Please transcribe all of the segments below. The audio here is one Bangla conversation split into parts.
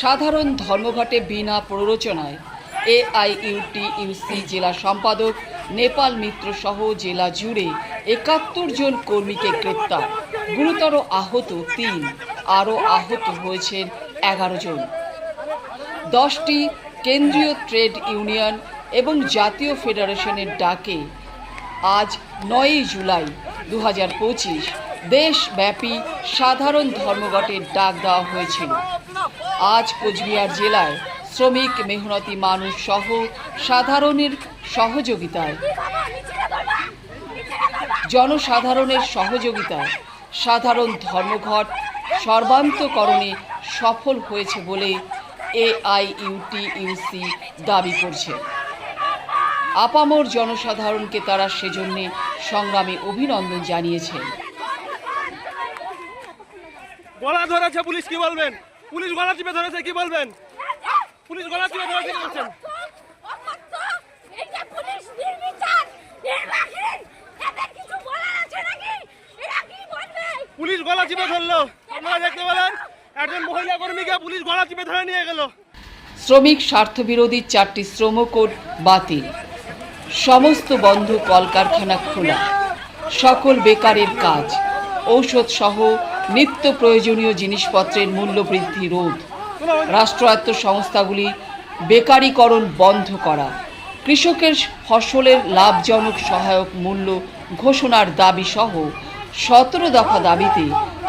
সাধারণ ধর্মঘটে বিনা প্ররোচনায় এআইইউটিইউসি জেলা সম্পাদক নেপাল মিত্র সহ জেলা জুড়ে একাত্তর জন কর্মীকে গ্রেপ্তার। গুরুতর আহত তিন, আরও আহত হয়েছেন এগারো জন। দশটি কেন্দ্রীয় ট্রেড ইউনিয়ন এবং জাতীয় ফেডারেশনের ডাকে আজ নয়ই জুলাই দু হাজার পঁচিশ দেশব্যাপী সাধারণ ধর্মঘটের ডাক দেওয়া হয়েছিল। আজ কোচবিহার জেলায় শ্রমিক মেহনতি মানুষ সহ সাধারণের সহযোগিতায়। জনসাধারণের সহযোগিতায় সাধারণ ধর্মঘট সর্বান্তকরণে সফল হয়েছে বলে এআইইউটিইউসি দাবি করছে। আপামর জনসাধারণকে তারা সেজন্যে সংগ্রামে অভিনন্দন জানিয়েছেন। গলা ধরেছে পুলিশ, কি বলবেন? পুলিশ গলা চিপে ধরেছে কি বলবেন? পুলিশ গলা চিপে ধরেছে কি বলছেন? পুলিশ নির্বিচার নির্বাহীন। এদের কিছু বলার আছে নাকি? এরা কি বলবে? পুলিশ গলা চিপে ধরলো। আপনারা দেখতে পেলেন একজন মহিলা কর্মীকে পুলিশ গলা চিপে ধরে নিয়ে গেল। শ্রমিক স্বার্থবিরোধী চারটি শ্রম কোড বাতিল। সমস্ত বন্ধ কলকারখানা খোলা। সকল বেকারের কাজ ঔষধ সহ নিত্য প্রয়োজনীয় জিনিসপত্রের মূল্য বৃদ্ধি রোধ। রাষ্ট্রায়ত্ত সংস্থাগুলি বেকারীকরণ বন্ধ করা। কৃষকের ফসলের লাভজনক সহায়ক মূল্য ঘোষণার দাবি সহ সতেরো দফা দাবিতে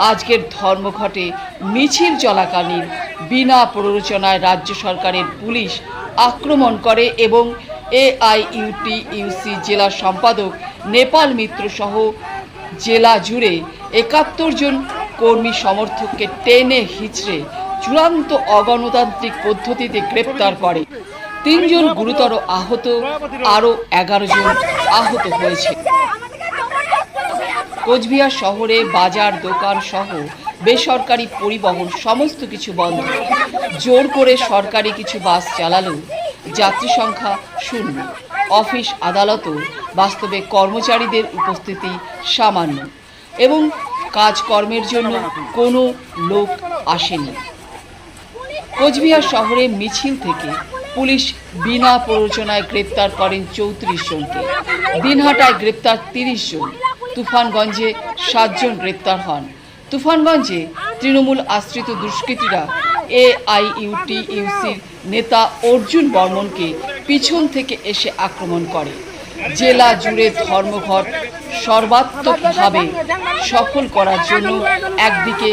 আজকের ধর্মঘটে মিছিল চলাকালীন বিনা প্ররোচনায় রাজ্য সরকারের পুলিশ আক্রমণ করে এবং এআইইউটিইউসি জেলা সম্পাদক নেপাল মিত্র সহ জেলা জুড়ে একাত্তর জন কর্মী সমর্থককে টেনে হিচড়ে চূড়ান্ত অগণতান্ত্রিক পদ্ধতিতে গ্রেপ্তার করে। তিনজন গুরুতর আহত, আরও এগারো জন আহত হয়েছে। কোচবিহার শহরে বাজার, দোকান সহ বেসরকারি পরিবহন সমস্ত কিছু বন্ধ। জোর করে সরকারি কিছু বাস চালালেও যাত্রী সংখ্যা শূন্য। অফিস আদালতও বাস্তবে কর্মচারীদের উপস্থিতি সামান্য। এবং কাজকর্মের জন্য কোনো লোক আসেনি। কোচবিহার শহরে মিছিল থেকে পুলিশ বিনা প্ররোচনায় গ্রেপ্তার করেন চৌত্রিশ জনকে। দিনহাটায় গ্রেপ্তার তিরিশ জন। তুফানগঞ্জে সাতজন গ্রেপ্তার হন। তুফানগঞ্জে তৃণমূল আশ্রিত দুষ্কৃতীরা এআইইউটিইউসির নেতা অর্জুন বর্মনকে পিছন থেকে এসে আক্রমণ করে। জেলা জুড়ে ধর্মঘট সর্বাত্মকভাবে সফল করার জন্য একদিকে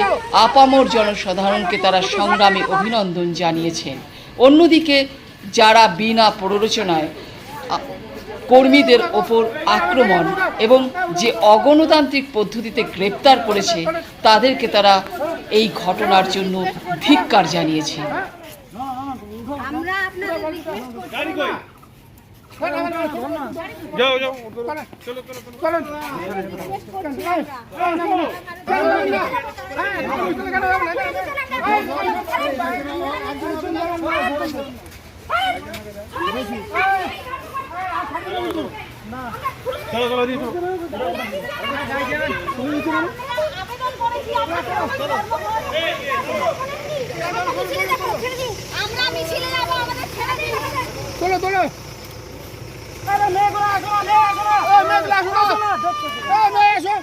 আপামর জনসাধারণকে তারা সংগ্রামে অভিনন্দন জানিয়েছেন। অন্যদিকে যারা বিনা প্ররোচনায় কর্মীদের ওপর আক্রমণ এবং যে অগণতান্ত্রিক পদ্ধতিতে গ্রেপ্তার করেছে, তাদেরকে তারা এই ঘটনার জন্য ধিক্কার জানিয়েছে। আমরা যাও যাও চলো চলো চলো চলো দিদি আবেদন করেছি আমরা আমরা মিছিলে যাব আমাদের ছেড়ে দিন তোলো তোলো আরে মেঘলা আসো মেঘলা ও মেঘলা আসো ও মেঘ আসো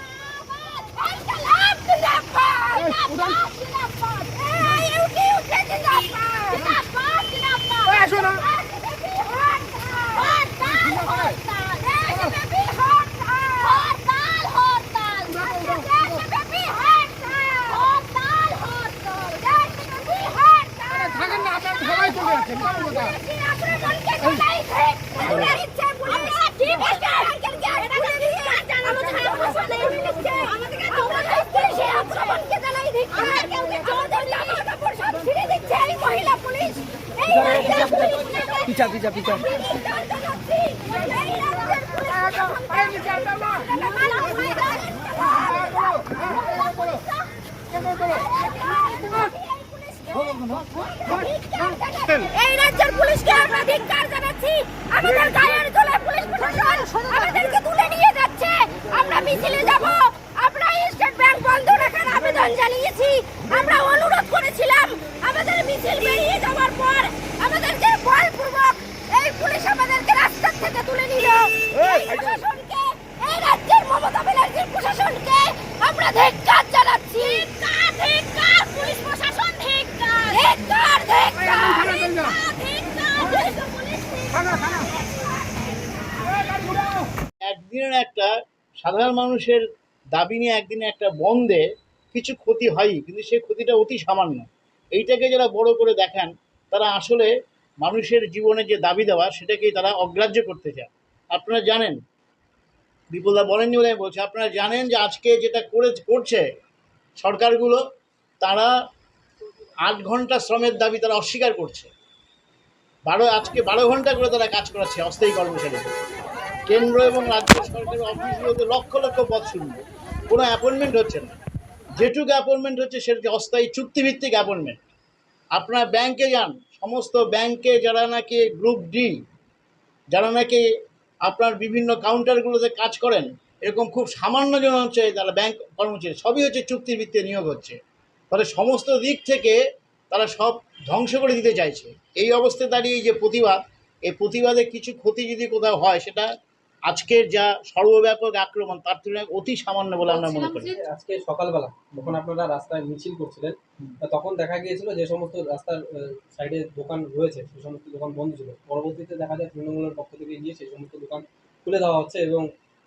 আসো না থাকেন না আপনার সবাই চলে যাচ্ছেন কারণ কোথায় পিছা পিছা পিছা এই রাজ্যের পুলিশকে আমরা ধিক্কার জানাচ্ছি আমাদের গায়ের তোলা পুলিশ প্রশাসন আমাদেরকে তুলে নিয়ে যাচ্ছে আমরা মিছিলে যাব আমরা স্টেট ব্যাংক বন্ধ রাখার আবেদন জানিয়েছি আমরা অনুরোধ করেছিলাম আমাদের মিছিল বেরিয়ে যাওয়ার পর আমাদেরকে বলপূর্বক এই পুলিশ আমাদেরকে রাস্তার থেকে তুলে নিল এই প্রশাসনকে এই রাজ্যের মমতা ব্যানার্জির প্রশাসনকে আমরা ধিক্কার জানাচ্ছি ধিক্কার ধিক্কার পুলিশ প্রশাসন ধিক্কার ধিক্কার ধিক্কার ধিক্কার পুলিশ একদিনের একটা সাধারণ মানুষের দাবি নিয়ে একদিনে একটা বন্ধে কিছু ক্ষতি হয়ই, কিন্তু সেই ক্ষতিটা অতি সামান্য। এইটাকে যারা বড় করে দেখান, তারা আসলে মানুষের জীবনে যে দাবি দেওয়া, সেটাকেই তারা অগ্রাহ্য করতে চায়। আপনারা জানেন, বিপুলদা বলেননি বলে আমি বলছি, আপনারা জানেন যে আজকে যেটা করে, করছে সরকারগুলো, তারা আট ঘণ্টা শ্রমের দাবি তারা অস্বীকার করছে। বারো, আজকে বারো ঘণ্টা করে তারা কাজ করাচ্ছে অস্থায়ী কর্মচারীদের। কেন্দ্র এবং রাজ্য সরকারের অফিসগুলোতে লক্ষ লক্ষ পদ শূন্য কোনো অ্যাপয়েন্টমেন্ট হচ্ছে না। যেটুকু অ্যাপয়েন্টমেন্ট হচ্ছে সেটা অস্থায়ী চুক্তিভিত্তিক অ্যাপয়েন্টমেন্ট আপনারা ব্যাংকে যান, সমস্ত ব্যাংকে যারা নাকি গ্রুপ ডি যারা নাকি আপনার বিভিন্ন কাউন্টারগুলোতে কাজ করেন, এরকম খুব সামান্য জন হচ্ছে যারা ব্যাংক কর্মচারী, সবই হচ্ছে চুক্তির ভিত্তিতে নিয়োগ হচ্ছে। ফলে সমস্ত দিক থেকে তারা সব ধ্বংস করে দিতে চাইছে। এই অবস্থায় দাঁড়িয়ে যে প্রতিবাদ, এই প্রতিবাদে কিছু ক্ষতি যদি কোথাও হয়, সেটা আজকের যা সর্বব্যাপক আক্রমণ তার তুলনায় অতি সামান্য বলে আমরা মনে করি। আজকে সকালবেলা যখন আপনারা রাস্তায় মিছিল করছিলেন তখন দেখা গিয়েছিল যে সমস্ত রাস্তার সাইডে দোকান রয়েছে সেই সমস্ত দোকান বন্ধ ছিল। পরবর্তীতে দেখা যায় তৃণমূলের পক্ষ থেকে গিয়ে সেই সমস্ত দোকান খুলে দেওয়া হচ্ছে এবং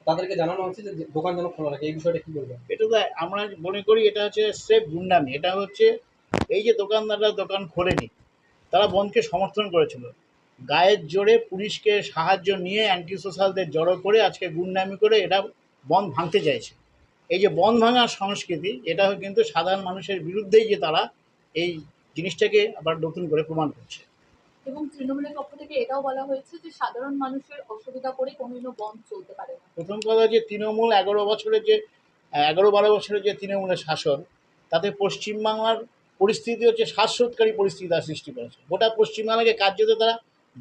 তাদেরকে জানানো হচ্ছে যে দোকান যেন খোলা রাখে। এই বিষয়টা কি বলবেন? এটা তো আমরা মনে করি এটা হচ্ছে সেফ গুন্ডামি। এটা হচ্ছে এই যে দোকানদাররা দোকান খোলেনি তারা বনকে সমর্থন করেছিল। গায়ের জোরে পুলিশকে সাহায্য নিয়ে অ্যান্টি সোশ্যালদের জড়ো করে আজকে গুন্ডামি করে এটা বন ভাঙতে চাইছে। এই যে বন ভাঙার সংস্কৃতি এটা কিন্তু সাধারণ মানুষের বিরুদ্ধেই যে তারা এই জিনিসটাকে আবার নতুন করে প্রমাণ করছে। এবং তৃণমূলের পক্ষ থেকে এটাও বলা হয়েছে যে সাধারণ মানুষের অসুবিধা করে কোনোদিনও বন্ধ চলতে পারে না। প্রথম কথা যে তৃণমূল এগারো বছরের যে এগারো বারো বছরের যে তৃণমূলের শাসন তাতে পশ্চিমবাংলার পরিস্থিতি হচ্ছে শ্বাসরোধকারী পরিস্থিতি তারা সৃষ্টি করেছে। গোটা পশ্চিমবাংলাকে কার্যত তারা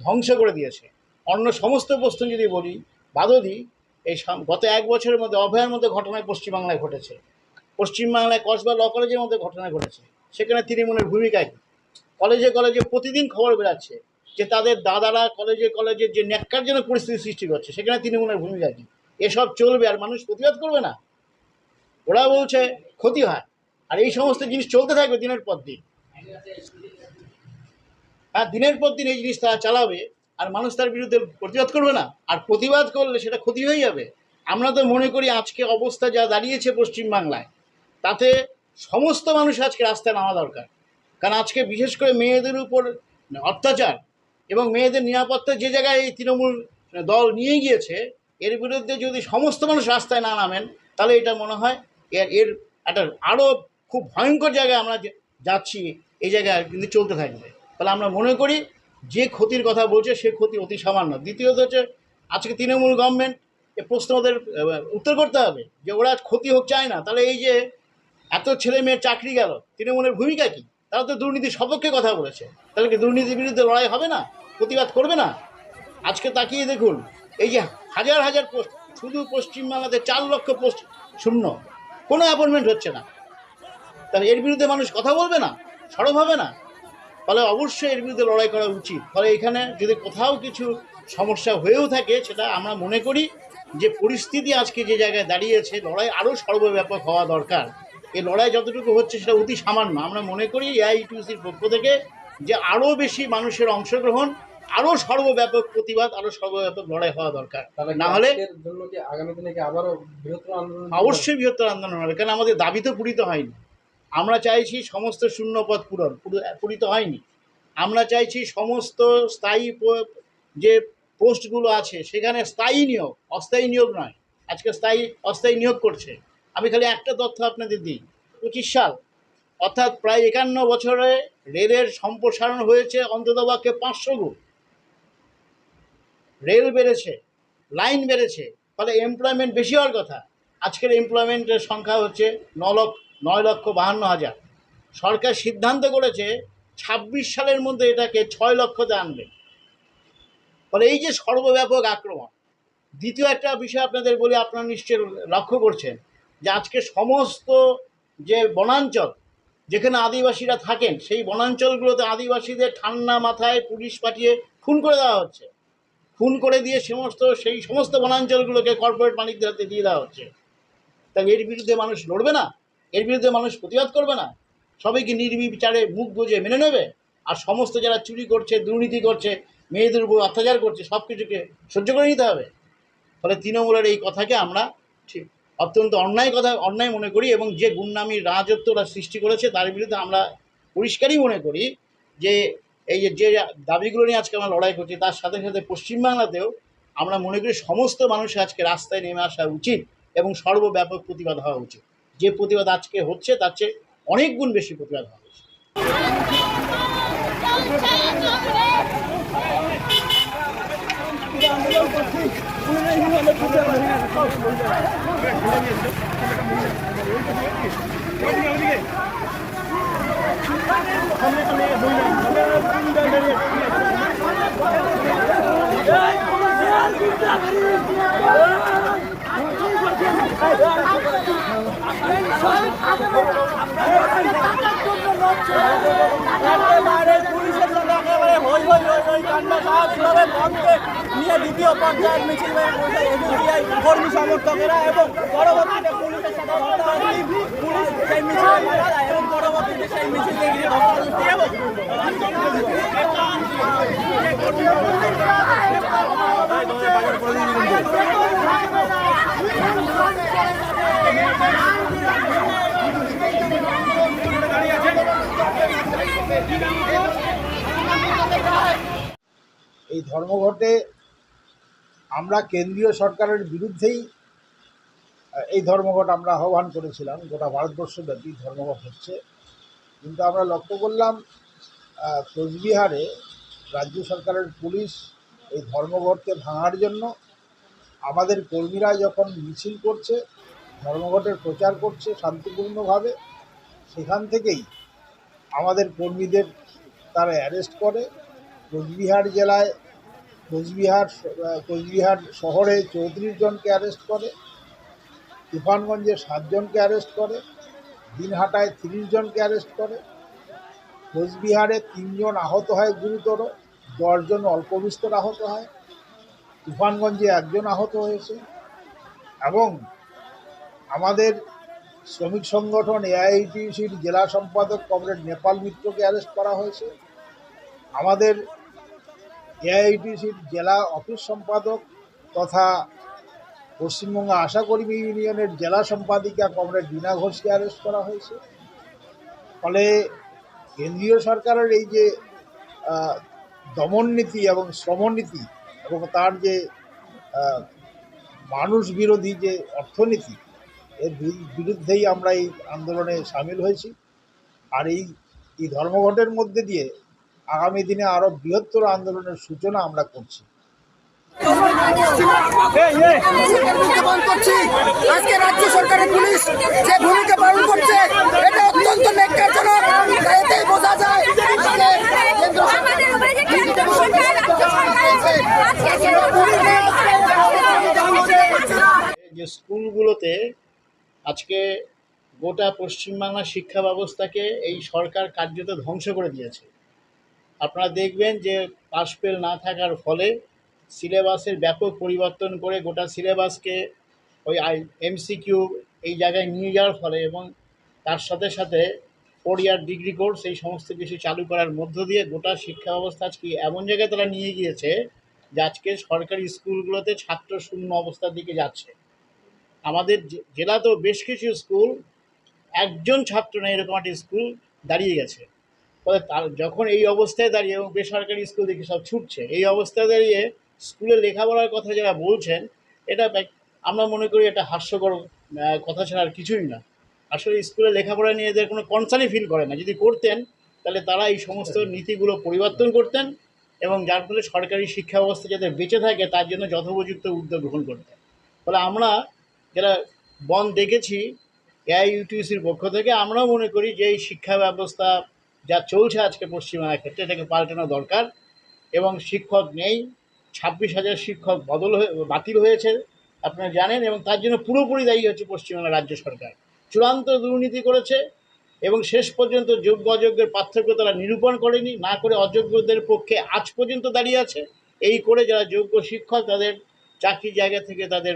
ধ্বংস করে দিয়েছে। অন্য সমস্ত প্রশ্ন যদি বলি, বাদদি, এই গত এক বছরের মধ্যে অভয়ের মধ্যে ঘটনায় পশ্চিমবাংলায় ঘটেছে। পশ্চিমবাংলায় কসবা ল কলেজের মধ্যে ঘটনা ঘটেছে। সেখানে তৃণমূলের ভূমিকা কী কলেজে কলেজে প্রতিদিন খবর বেরাচ্ছে যে তাদের দাদারা কলেজে কলেজে যে ন্যাক্কারজনক পরিস্থিতি সৃষ্টি করছে, সেখানে তৃণমূলের ভূমিকা কী এসব চলবে আর মানুষ প্রতিবাদ করবে না। ওরা বলছে ক্ষতি হয়। আর এই সমস্ত জিনিস চলতে থাকবে দিনের পর দিন। হ্যাঁ দিনের পর দিন এই জিনিস তারা চালাবে, আর মানুষ তার বিরুদ্ধে প্রতিবাদ করবে না। আর প্রতিবাদ করলে সেটা ক্ষতি হয়ে যাবে। আমরা তো মনে করি আজকে অবস্থা যা দাঁড়িয়েছে পশ্চিমবাংলায়, তাতে সমস্ত মানুষ আজকে রাস্তায় নামা দরকার। কারণ আজকে বিশেষ করে মেয়েদের উপর অত্যাচার এবং মেয়েদের নিরাপত্তা যে জায়গায় এই তৃণমূল দল নিয়ে গিয়েছে, এর বিরুদ্ধে যদি সমস্ত মানুষ রাস্তায় না নামেন, তাহলে এটা মনে হয় এর এর একটা আরও খুব ভয়ঙ্কর জায়গায় আমরা যাচ্ছি, এই জায়গায় কিন্তু চলতে থাকবে। তাহলে আমরা মনে করি যে ক্ষতির কথা বলছে, সে ক্ষতি অতি সামান্য। দ্বিতীয়ত হচ্ছে, আজকে তৃণমূল গভর্নমেন্ট এ প্রশ্ন ওদের উত্তর করতে হবে যে ওরা ক্ষতি হোক, চায় না। তাহলে এই যে এত ছেলে মেয়ের চাকরি গেল, তৃণমূলের ভূমিকা কি? তারা তো দুর্নীতির সপক্ষে কথা বলেছে। তাহলে কি দুর্নীতির বিরুদ্ধে লড়াই হবে না? প্রতিবাদ করবে না? আজকে তাকিয়ে দেখুন, এই যে হাজার হাজার পোস্ট, শুধু পশ্চিমবাংলাতে চার লক্ষ পোস্ট শূন্য। কোনো অ্যাপয়েন্টমেন্ট হচ্ছে না। তাহলে এর বিরুদ্ধে মানুষ কথা বলবে না? সরব হবে না? ফলে অবশ্যই এর বিরুদ্ধে লড়াই করা উচিত। ফলে এখানে যদি কোথাও কিছু সমস্যা হয়েও থাকে সেটা আমরা মনে করি যে পরিস্থিতি আজকে যে জায়গায় দাঁড়িয়েছে লড়াই আরও সর্বব্যাপক হওয়া দরকার। এই লড়াই যতটুকু হচ্ছে সেটা অতি সামান্য। আমরা মনে করি এআইটিউসির পক্ষ থেকে যে আরও বেশি মানুষের অংশগ্রহণ আরও সর্বব্যাপক প্রতিবাদ আরও সর্বব্যাপক লড়াই হওয়া দরকার। তাহলে না হলে আগামী দিনে আবারও বৃহত্তর আন্দোলন অবশ্যই বৃহত্তর আন্দোলন হবে কারণ আমাদের দাবি তো পূরিত হয়নি। আমরা চাইছি সমস্ত শূন্যপদ পূরণ। পুরো- পূরিত হয়নি। আমরা চাইছি সমস্ত স্থায়ী যে পোস্টগুলো আছে, সেখানে স্থায়ী নিয়োগ, অস্থায়ী নিয়োগ নয়। আজকে স্থায়ী, অস্থায়ী নিয়োগ করছে। আমি খালি একটা তথ্য আপনাদের দিই। পঁচিশ সাল, অর্থাৎ প্রায় একান্ন বছরে রেলের সম্প্রসারণ হয়েছে অন্ততপক্ষে পাঁচশো গুণ। রেল বেড়েছে, লাইন বেড়েছে, ফলে এমপ্লয়মেন্ট বেশি হওয়ার কথা। আজকের এমপ্লয়মেন্টের সংখ্যা হচ্ছে ন লক্ষ নয় লক্ষ বাহান্ন হাজার। সরকার সিদ্ধান্ত করেছে ছাব্বিশ সালের মধ্যে এটাকে ছয় লক্ষতে আনবে। ফলে এই যে সর্বব্যাপক আক্রমণ, দ্বিতীয় একটা বিষয় আপনাদের বলি, আপনারা নিশ্চয় লক্ষ্য করছেন যে আজকে সমস্ত যে বনাঞ্চল, যেখানে আদিবাসীরা থাকেন, সেই বনাঞ্চলগুলোতে আদিবাসীদের ঠান্ডা মাথায় পুলিশ পাঠিয়ে খুন করে দেওয়া হচ্ছে। খুন করে দিয়ে সমস্ত, সেই সমস্ত বনাঞ্চলগুলোকে কর্পোরেট মালিকদের হাতে দিয়ে দেওয়া হচ্ছে। তাহলে এর বিরুদ্ধে মানুষ লড়বে না? এর বিরুদ্ধে মানুষ প্রতিবাদ করবে না। সবাই কি নির্বিচারে মুখ বুঝে মেনে নেবে। আর সমস্ত যারা চুরি করছে, দুর্নীতি করছে, মেয়েদের উপর অত্যাচার করছে সব কিছুকে সহ্য করে নিতে হবে। ফলে তৃণমূলের এই কথাকে আমরা ঠিক অত্যন্ত অন্যায় কথা, অন্যায় মনে করি এবং যে গুণনামী রাজত্ব ওরা সৃষ্টি করেছে তার বিরুদ্ধে আমরা পরিষ্কারই মনে করি যে এই যে যে দাবিগুলো নিয়ে আজকে আমরা লড়াই করছি, তার সাথে সাথে পশ্চিমবাংলাতেও আমরা মনে করি সমস্ত মানুষের আজকে রাস্তায় নেমে আসা উচিত এবং সর্বব্যাপক প্রতিবাদ হওয়া উচিত। যে প্রতিবাদ আজকে হচ্ছে তার চেয়ে অনেক গুণ বেশি প্রতিবাদ একেবারে পুলিশের সাথে একেবারে হই হই হই হই কান্না স্বাভাবিকভাবে বন্ধকে নিয়ে দ্বিতীয় পর্যায়ের মিছিল কর্মী সমর্থকেরা এবং পরবর্তীতে পুলিশের সাথে ধস্তাধস্তি পুলিশ সেই মিছিলে এবং পরবর্তীতে সেই ধস্তাধস্তি এবং এই ধর্মঘটে আমরা কেন্দ্রীয় সরকারের বিরুদ্ধেই এই ধর্মঘট আমরা আহ্বান করেছিলাম, গোটা ভারতবর্ষব্যাপী ধর্মঘট হচ্ছে। কিন্তু আমরা লক্ষ্য করলাম কোচবিহারে রাজ্য সরকারের পুলিশ এই ধর্মঘটকে ভাঙার জন্য আমাদের কর্মীরা যখন মিছিল করছে, ধর্মঘটের প্রচার করছে শান্তিপূর্ণভাবে, সেখান থেকেই আমাদের কর্মীদের তারা অ্যারেস্ট করে। কোচবিহার জেলায়, কোচবিহার কোচবিহার শহরে চৌত্রিশ জনকে অ্যারেস্ট করে। তুফানগঞ্জে সাতজনকে অ্যারেস্ট করে। দিনহাটায় তিরিশ জনকে অ্যারেস্ট করে। কোচবিহারে তিনজন আহত হয় গুরুতর, দশজন অল্প বিস্তর আহত হয়। তুফানগঞ্জে একজন আহত হয়েছে। এবং আমাদের শ্রমিক সংগঠন এআইটিসির জেলা সম্পাদক কমরেড নেপাল মিত্রকে অ্যারেস্ট করা হয়েছে। আমাদের এআইটিসির জেলা অফিস সম্পাদক তথা পশ্চিমবঙ্গ আশাকর্মী ইউনিয়নের জেলা সম্পাদিকা কমরেড বীণা ঘোষকে অ্যারেস্ট করা হয়েছে। ফলে কেন্দ্রীয় সরকারের এই যে দমননীতি এবং শ্রমনীতি এবং তার যে মানুষ বিরোধী যে অর্থনীতি এর বিরুদ্ধেই আমরা এই আন্দোলনে সামিল হয়েছি। আর এই এই ধর্মঘটের মধ্যে দিয়ে আগামী দিনে আরও বৃহত্তর আন্দোলনের সূচনা আমরা করছি। বন্ধ করছি আজকে রাজ্য সরকারের পুলিশ যে ভূমিকা পালন করছে এটা অত্যন্ত এতেই বোঝা যায় যে স্কুলগুলোতে আজকে গোটা পশ্চিমবাংলার শিক্ষা ব্যবস্থাকে এই সরকার কার্যত ধ্বংস করে দিয়েছে। আপনারা দেখবেন যে পাস ফেল না থাকার ফলে সিলেবাসের ব্যাপক পরিবর্তন করে গোটা সিলেবাসকে ওই এমসিকিউ এই জায়গায় নিয়ে যাওয়ার ফলে এবং তার সাথে সাথে ফোর ইয়ার ডিগ্রি কোর্স এই সমস্ত কিছু চালু করার মধ্য দিয়ে গোটা শিক্ষা ব্যবস্থা আজকে এমন জায়গায় তারা নিয়ে গিয়েছে যে আজকে সরকারি স্কুলগুলোতে ছাত্র শূন্য অবস্থার দিকে যাচ্ছে। আমাদের জেলাতেও বেশ কিছু স্কুল একজন ছাত্র নেই এরকম একটা স্কুল দাঁড়িয়ে গেছে। ফলে তার যখন এই অবস্থায় দাঁড়িয়ে এবং বেসরকারি স্কুল দেখি সব ছুটছে এই অবস্থায় দাঁড়িয়ে স্কুলে লেখাপড়ার কথা যারা বলছেন এটা আমরা মনে করি এটা হাস্যকর কথা ছাড়া আর কিছুই না। আসলে স্কুলে লেখাপড়া নিয়ে এদের কোনো কনসার্নই ফিল করে না। যদি করতেন তাহলে তারা এই সমস্ত নীতিগুলো পরিবর্তন করতেন এবং যার ফলে সরকারি শিক্ষা ব্যবস্থা যাতে বেঁচে থাকে তার জন্য যথোপযুক্ত উদ্যোগ গ্রহণ করতেন। ফলে আমরা যারা বন দেখেছি এআইইউটিউসির পক্ষ থেকে আমরাও মনে করি যে এই শিক্ষা ব্যবস্থা যা চলছে আজকে পশ্চিমবাংলার ক্ষেত্রে এটাকে পাল্টানো দরকার এবং শিক্ষক নেই। ছাব্বিশ হাজার শিক্ষক বদল হয়ে, বাতিল হয়েছে, আপনারা জানেন, এবং তার জন্য পুরোপুরি দায়ী হচ্ছে পশ্চিমবাংলা রাজ্য সরকার। চূড়ান্ত দুর্নীতি করেছে এবং শেষ পর্যন্ত যোগ্য অযোগ্যের পার্থক্য তারা নিরূপণ করেনি, না করে অযোগ্যদের পক্ষে আজ পর্যন্ত দাঁড়িয়ে আছে। এই করে যারা যোগ্য শিক্ষক, তাদের চাকরি জায়গা থেকে তাদের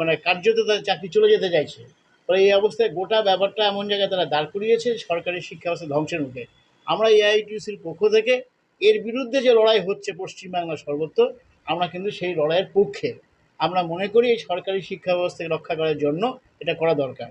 মানে কার্যত তাদের চাকরি চলে যেতে চাইছে। ফলে এই অবস্থায় গোটা ব্যাপারটা এমন জায়গায় তারা দাঁড় করিয়েছে, সরকারি শিক্ষা ব্যবস্থা ধ্বংসের মুখে। আমরা এআইটিউসির পক্ষ থেকে এর বিরুদ্ধে যে লড়াই হচ্ছে পশ্চিমবাংলা সর্বত্র, আমরা কিন্তু সেই লড়াইয়ের পক্ষে। আমরা মনে করি এই সরকারি শিক্ষা ব্যবস্থাকে রক্ষা করার জন্য এটা করা দরকার।